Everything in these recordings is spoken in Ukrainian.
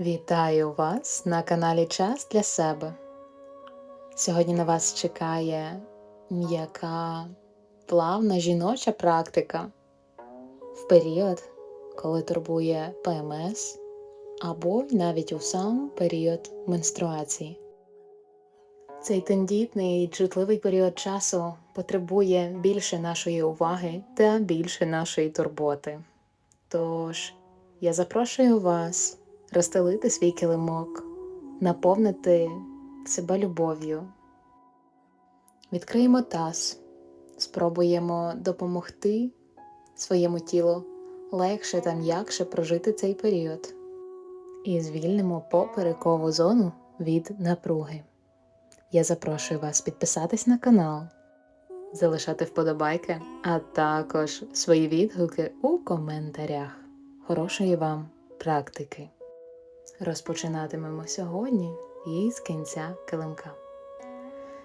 Вітаю вас на каналі Час для себе. Сьогодні на вас чекає м'яка, плавна жіноча практика в період, коли турбує ПМС або навіть у сам період менструації. Цей тендітний і чутливий період часу потребує більше нашої уваги та більше нашої турботи. Тож я запрошую вас розстелити свій килимок, наповнити себе любов'ю. Відкриємо таз, спробуємо допомогти своєму тілу легше та м'якше прожити цей період і звільнимо поперекову зону від напруги. Я запрошую вас підписатись на канал, залишати вподобайки, а також свої відгуки у коментарях. Хорошої вам практики! Розпочинатимемо сьогодні із кінця килимка.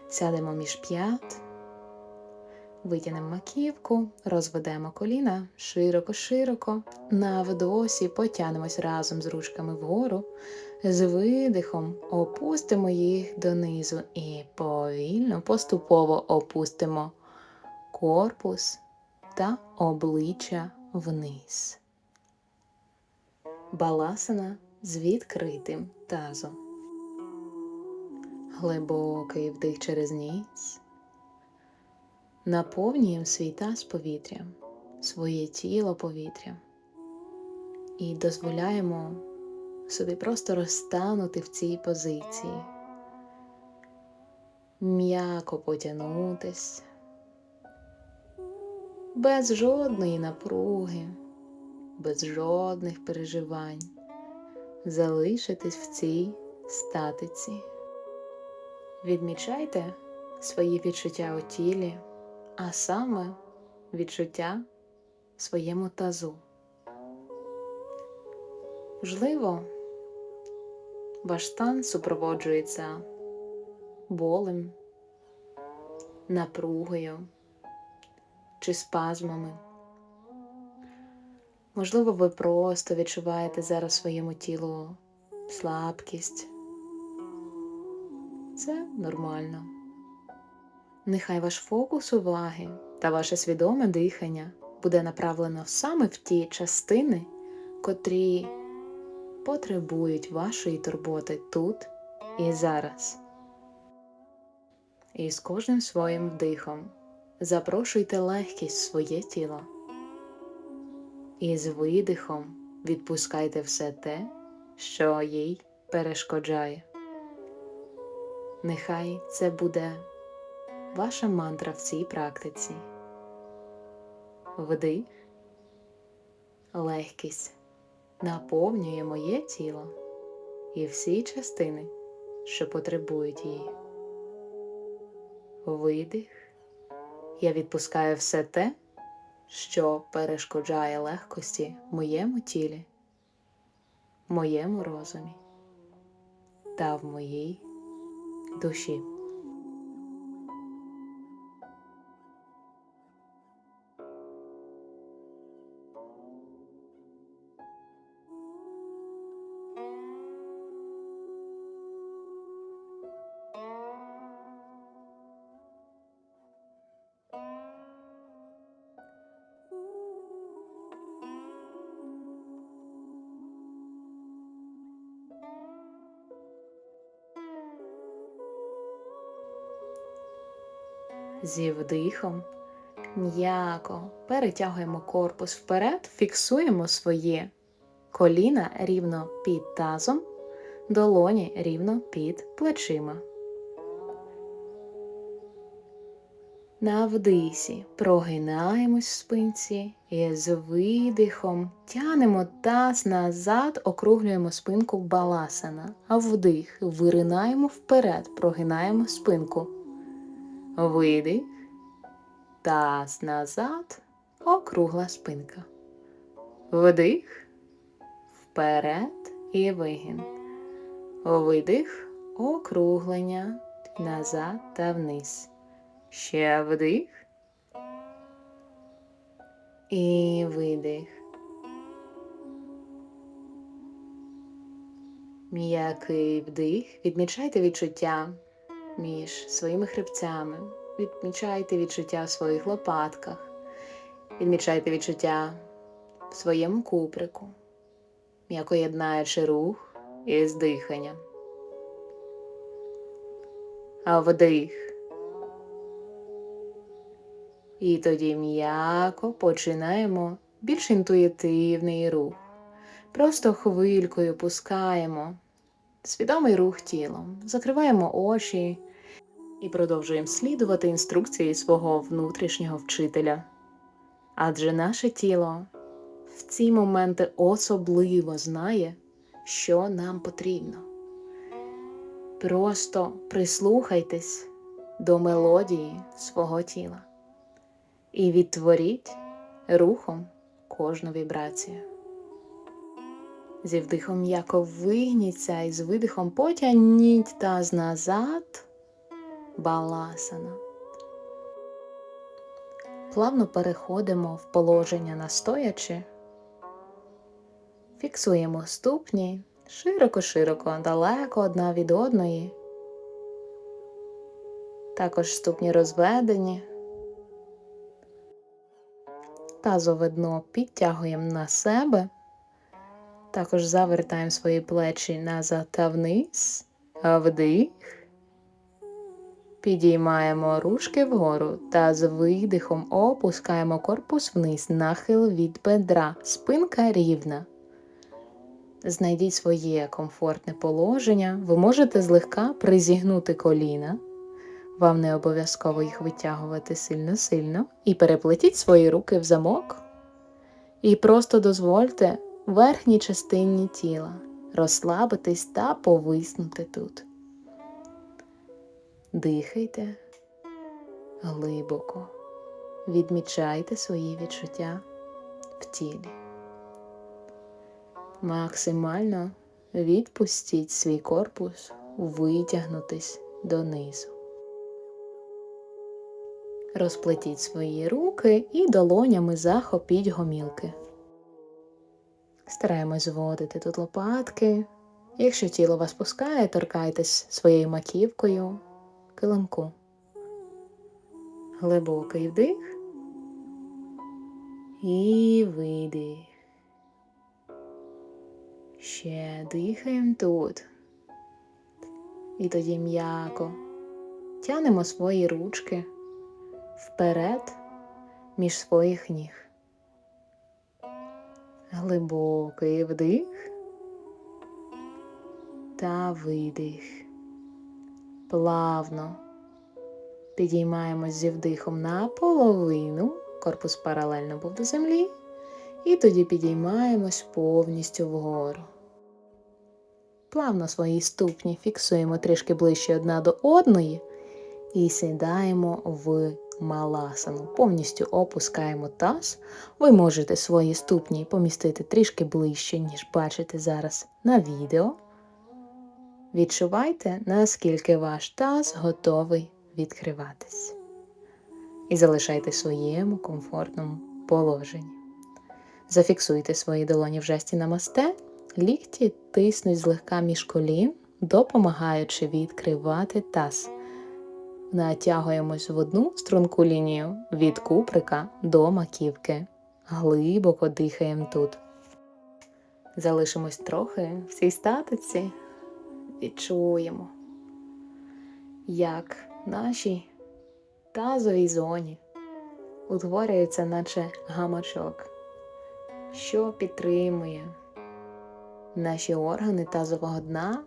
Сядемо між п'ят, витягнемо маківку, розведемо коліна широко-широко, на вдосі потягнемось разом з ручками вгору, з видихом опустимо їх донизу і повільно, поступово опустимо корпус та обличчя вниз. Баласана з відкритим тазом. Глибокий вдих через ніс. Наповнюємо свій таз повітрям, своє тіло повітрям і дозволяємо собі просто розтанути в цій позиції, м'яко потягнутись, без жодної напруги, без жодних переживань залишитись в цій статиці. Відмічайте свої відчуття у тілі, а саме відчуття в своєму тазу. Можливо, ваш стан супроводжується болем, напругою чи спазмами. Можливо, ви просто відчуваєте зараз своєму тілу слабкість. Це нормально. Нехай ваш фокус уваги та ваше свідоме дихання буде направлено саме в ті частини, котрі потребують вашої турботи тут і зараз. І з кожним своїм вдихом запрошуйте легкість в своє тіло. І з видихом відпускайте все те, що їй перешкоджає. Нехай це буде ваша мантра в цій практиці. Вдих, легкість наповнює моє тіло і всі частини, що потребують її. Видих, я відпускаю все те що перешкоджає легкості моєму тілі, моєму розумі та в моїй душі. Зі вдихом м'яко перетягуємо корпус вперед, фіксуємо своє коліна рівно під тазом, долоні рівно під плечима. На вдисі прогинаємось в спинці і з видихом тянемо таз назад, округлюємо спинку баласана, а вдих виринаємо вперед, прогинаємо спинку. Видих, таз назад, округла спинка. Вдих, вперед і вигін. Видих, округлення назад та вниз. Ще вдих. І видих. М'який вдих. Відмічайте відчуття між своїми хребцями. Відмічайте відчуття в своїх лопатках. Відмічайте відчуття в своєму куприку, м'яко єднаючи рух із диханням. А вдих. І тоді м'яко починаємо більш інтуїтивний рух. Просто хвилькою пускаємо свідомий рух тілом, закриваємо очі і продовжуємо слідувати інструкції свого внутрішнього вчителя. Адже наше тіло в ці моменти особливо знає, що нам потрібно. Просто прислухайтесь до мелодії свого тіла і відтворіть рухом кожну вібрацію. Зі вдихом м'яко вигніться і з видихом потягніть таз назад, баласана. Плавно переходимо в положення настоячи, фіксуємо ступні широко-широко, далеко одна від одної. Також ступні розведені. Тазове дно підтягуємо на себе. Також завертаємо свої плечі назад та вниз, вдих. Підіймаємо ручки вгору та з видихом опускаємо корпус вниз, нахил від бедра, спинка рівна. Знайдіть своє комфортне положення. Ви можете злегка призігнути коліна. Вам не обов'язково їх витягувати сильно-сильно. І переплетіть свої руки в замок. І просто дозвольте верхній частині тіла розслабитись та повиснути тут. Дихайте глибоко, відмічайте свої відчуття в тілі. Максимально відпустіть свій корпус, витягнутись донизу. Розплетіть свої руки і долонями захопіть гомілки. Стараємось зводити тут лопатки. Якщо тіло вас пускає, торкайтесь своєю маківкою килимку. Глибокий вдих і видих. Ще дихаємо тут. І тоді м'яко тянемо свої ручки вперед між своїх ніг. Глибокий вдих та видих. Плавно підіймаємось зі вдихом на половину, корпус паралельно був до землі, і тоді підіймаємось повністю вгору. Плавно свої ступні фіксуємо трішки ближче одна до одної і сідаємо в маласану. Повністю опускаємо таз. Ви можете свої ступні помістити трішки ближче, ніж бачите зараз на відео. Відчувайте, наскільки ваш таз готовий відкриватись. І залишайте своєму комфортному положенні. Зафіксуйте свої долоні в жесті намасте, лікті тиснуть злегка між колін, допомагаючи відкривати таз. Натягуємось в одну струнку лінію від куприка до маківки. Глибоко дихаємо тут. Залишимось трохи в цій статиці. Відчуємо, як нашій тазовій зоні утворюється, наче гамачок, що підтримує наші органи тазового дна,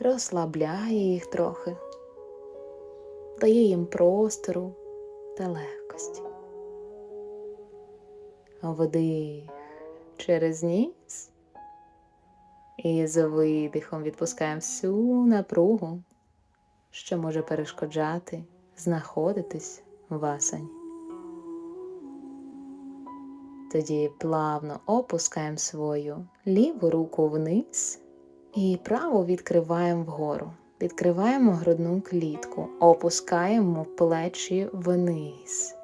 розслабляє їх трохи, дає їм простору та легкості. Вдих через ніс. І з видихом відпускаємо всю напругу, що може перешкоджати знаходитись в асані. Тоді плавно опускаємо свою ліву руку вниз і праву відкриваємо вгору. Відкриваємо грудну клітку, опускаємо плечі вниз.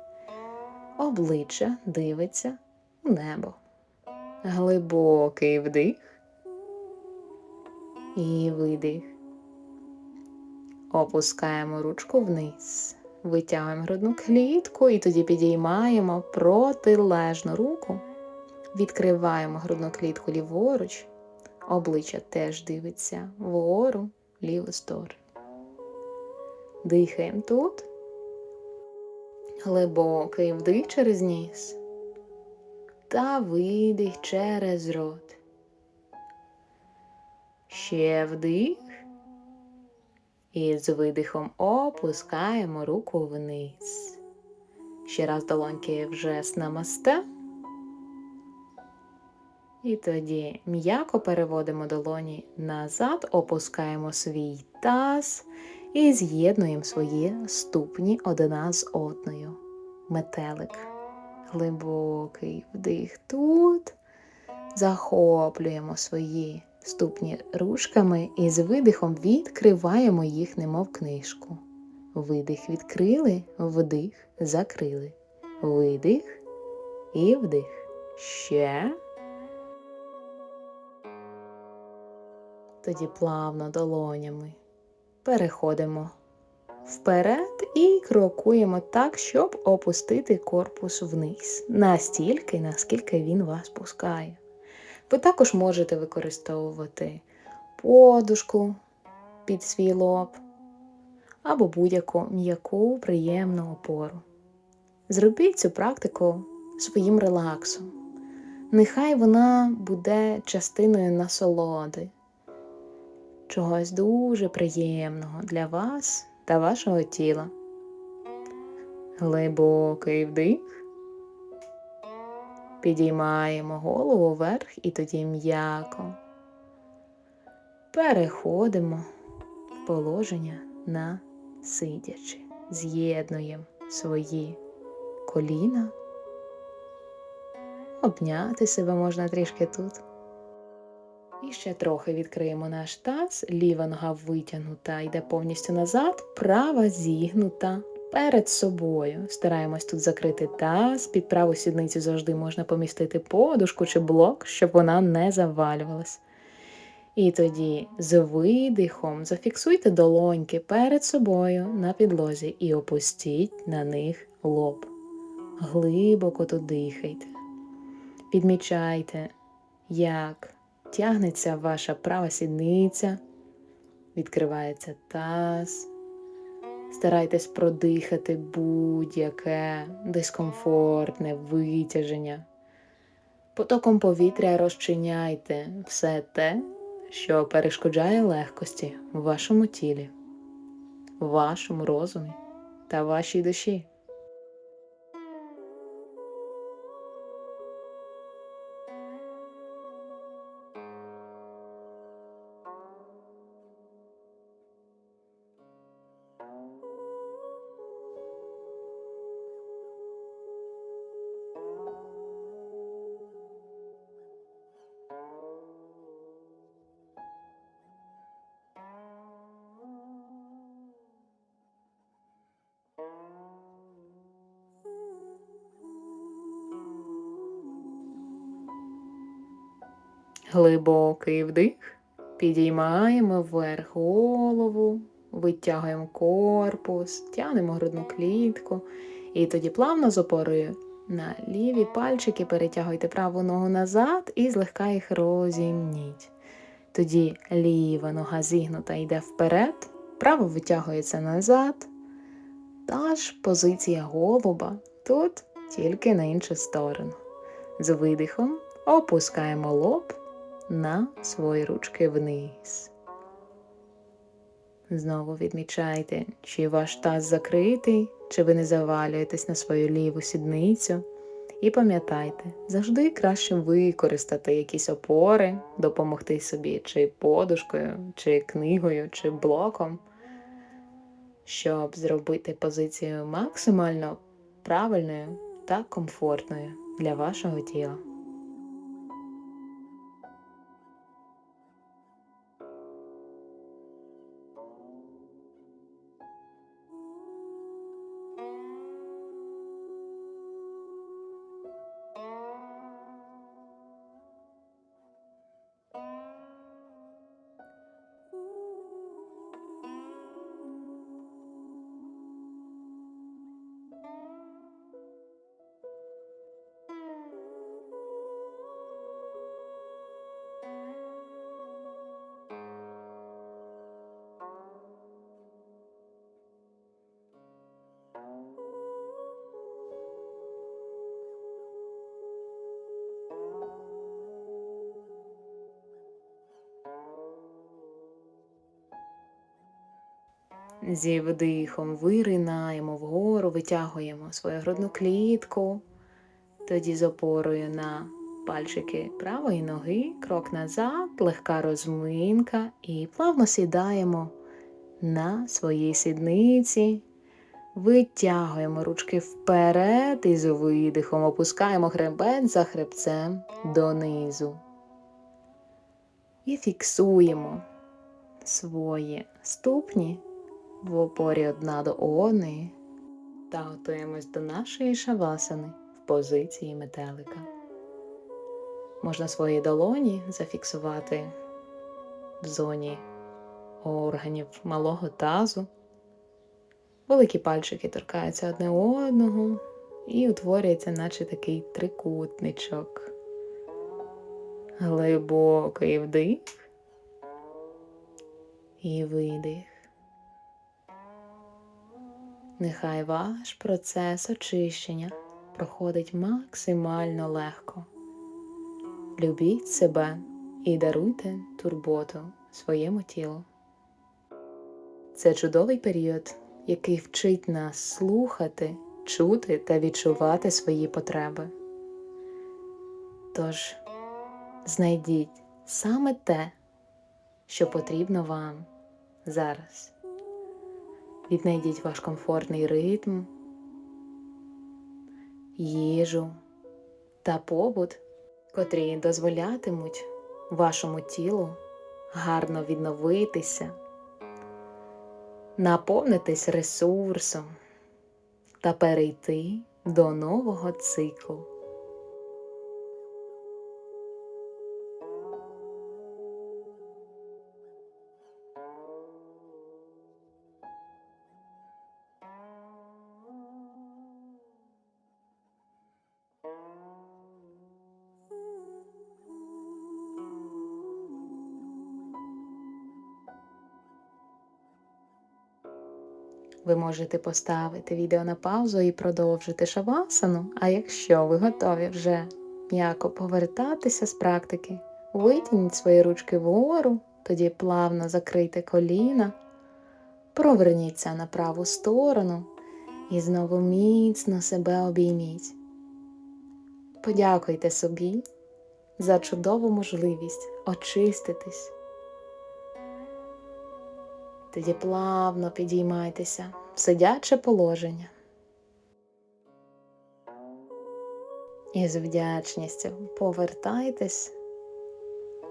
Обличчя дивиться в небо. Глибокий вдих І видих. Опускаємо ручку вниз. Витягуємо грудну клітку і тоді підіймаємо протилежну руку. Відкриваємо грудну клітку ліворуч. Обличчя теж дивиться вгору, ліву сторону. Дихаємо тут. Глибокий вдих через ніс. Та видих через рот. Ще вдих. І з видихом опускаємо руку вниз. Ще раз долоньки в жест намасте. І тоді м'яко переводимо долоні назад, опускаємо свій таз і з'єднуємо свої ступні одна з одною. Метелик. Глибокий вдих тут. Захоплюємо свої ступні ручками і з видихом відкриваємо їх, немов книжку. Видих відкрили, вдих, закрили. Видих і вдих. Ще. Тоді плавно долонями переходимо вперед і крокуємо так, щоб опустити корпус вниз, настільки, наскільки він вас пускає. Ви також можете використовувати подушку під свій лоб або будь-яку м'яку приємну опору. Зробіть цю практику своїм релаксом. Нехай вона буде частиною насолоди, чогось дуже приємного для вас та вашого тіла. Глибокий вдих. Підіймаємо голову вверх і тоді м'яко. Переходимо в положення на сидячи. З'єднуємо свої коліна. Обняти себе можна трішки тут. І ще трохи відкриємо наш таз, ліва нога витягнута, йде повністю назад, права зігнута перед собою. Стараємось тут закрити таз, під праву сідницю завжди можна помістити подушку чи блок, щоб вона не завалювалась. І тоді з видихом зафіксуйте долоньки перед собою на підлозі і опустіть на них лоб. Глибоко тут дихайте. Підмічайте, як тягнеться ваша права сідниця, відкривається таз. Старайтесь продихати будь-яке дискомфортне витяження. Потоком повітря розчиняйте все те, що перешкоджає легкості в вашому тілі, в вашому розумі та вашій душі. Глибокий вдих. Підіймаємо вверх голову, витягуємо корпус, тягнемо грудну клітку. І тоді плавно з опорою на ліві пальчики перетягуйте праву ногу назад і злегка їх розімніть. Тоді ліва нога зігнута йде вперед, право витягується назад. Та ж позиція голуба тут тільки на іншу сторону. З видихом опускаємо лоб на свої ручки вниз. Знову відмічайте, чи ваш таз закритий, чи ви не завалюєтесь на свою ліву сідницю. І пам'ятайте, завжди краще використати якісь опори, допомогти собі чи подушкою, чи книгою, чи блоком, щоб зробити позицію максимально правильною та комфортною для вашого тіла. Зі вдихом виринаємо вгору, витягуємо свою грудну клітку. Тоді з опорою на пальчики правої ноги, крок назад, легка розминка і плавно сідаємо на своїй сідниці. Витягуємо ручки вперед і з видихом опускаємо хребет за хребцем донизу. І фіксуємо свої ступні в опорі одна до одної та готуємось до нашої шавасани в позиції метелика. Можна свої долоні зафіксувати в зоні органів малого тазу. Великі пальчики торкаються одне одного і утворюється, наче такий трикутничок. Глибокий вдих і видих. Нехай ваш процес очищення проходить максимально легко. Любіть себе і даруйте турботу своєму тілу. Це чудовий період, який вчить нас слухати, чути та відчувати свої потреби. Тож знайдіть саме те, що потрібно вам зараз. Віднайдіть ваш комфортний ритм, їжу та побут, котрі дозволятимуть вашому тілу гарно відновитися, наповнитись ресурсом та перейти до нового циклу. Ви можете поставити відео на паузу і продовжити шавасану. А якщо ви готові вже м'яко повертатися з практики, витягніть свої ручки вгору, тоді плавно закрийте коліна, проверніться на праву сторону і знову міцно себе обійміть. Подякуйте собі за чудову можливість очиститись. Тоді плавно підіймайтеся сидяче положення. І з вдячністю повертайтесь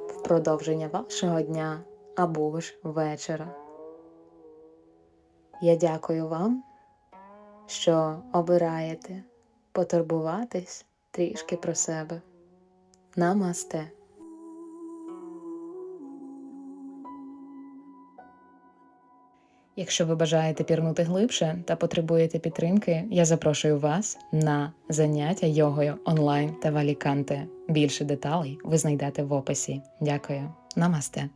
в продовження вашого дня або ж вечора. Я дякую вам, що обираєте потурбуватись трішки про себе. Намасте! Якщо ви бажаєте пірнути глибше та потребуєте підтримки, я запрошую вас на заняття йогою онлайн та валіканте. Більше деталей ви знайдете в описі. Дякую. Намасте!